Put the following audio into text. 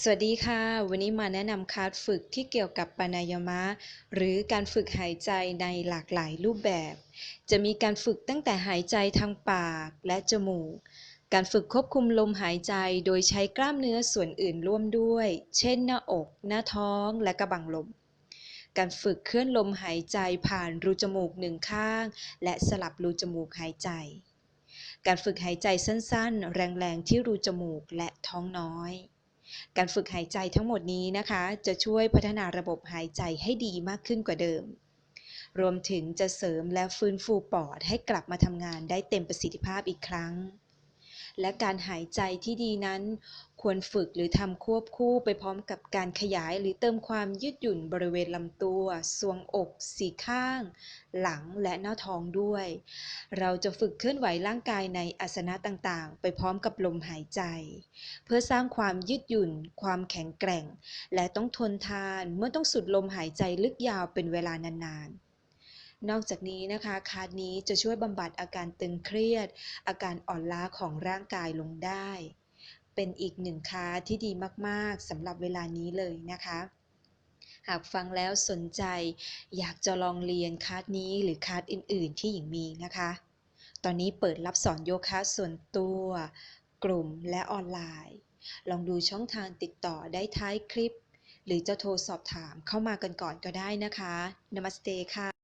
สวัสดีค่ะ วันนี้มาแนะนำคลาสฝึกที่เกี่ยวกับปานายามะ หรือการฝึกหายใจในหลากหลายรูปแบบ จะมีการฝึกตั้งแต่หายใจทางปากและจมูก การฝึกควบคุมลมหายใจโดยใช้กล้ามเนื้อส่วนอื่นร่วมด้วย เช่นหน้าอก หน้าท้องและกระบังลม การฝึกเคลื่อนลมหายใจผ่านรูจมูกหนึ่งข้าง และสลับรูจมูกหายใจ การฝึกหายใจสั้นๆ แรงๆที่รูจมูกและท้องน้อย การฝึกหายใจทั้งหมดนี้นะคะ จะช่วยพัฒนาระบบหายใจให้ดีมากขึ้นกว่าเดิม รวมถึงจะเสริมและฟื้นฟูปอดให้กลับมาทำงานได้เต็มประสิทธิภาพอีกครั้ง และการหายใจที่ดีนั้น ควรฝึกหรือทำควบคู่ไปพร้อมกับการขยายหรือเติมความยืดหยุ่นบริเวณลำตัวทรวงอกสีข้าง หลังและหน้าท้องด้วย เราจะฝึกเคลื่อนไหวร่างกายในอาสนะต่างๆ ไปพร้อมกับลมหายใจ เพื่อสร้างความยืดหยุ่น ความแข็งแกร่ง และต้องทนทานเมื่อต้องสูดลมหายใจลึกยาวเป็นเวลานานๆ นอกจากนี้นะคะคาร์ดนี้จะช่วยบำบัดอาการตึงเครียด อาการอ่อนล้าของร่างกายลงได้ เป็นอีกหนึ่งคาร์ดที่ดีมากๆสำหรับเวลานี้เลยนะคะ หากฟังแล้วสนใจ อยากจะลองเรียนคาร์ดนี้หรือคาร์ดอื่น ๆ ที่หญิงมีนะคะ ตอนนี้เปิดรับสอนโยคะส่วนตัว กลุ่มและออนไลน์ ลองดูช่องทางติดต่อได้ท้ายคลิป หรือจะโทรสอบถามเข้ามากันก่อนก็ได้นะคะ นมัสเตค่ะ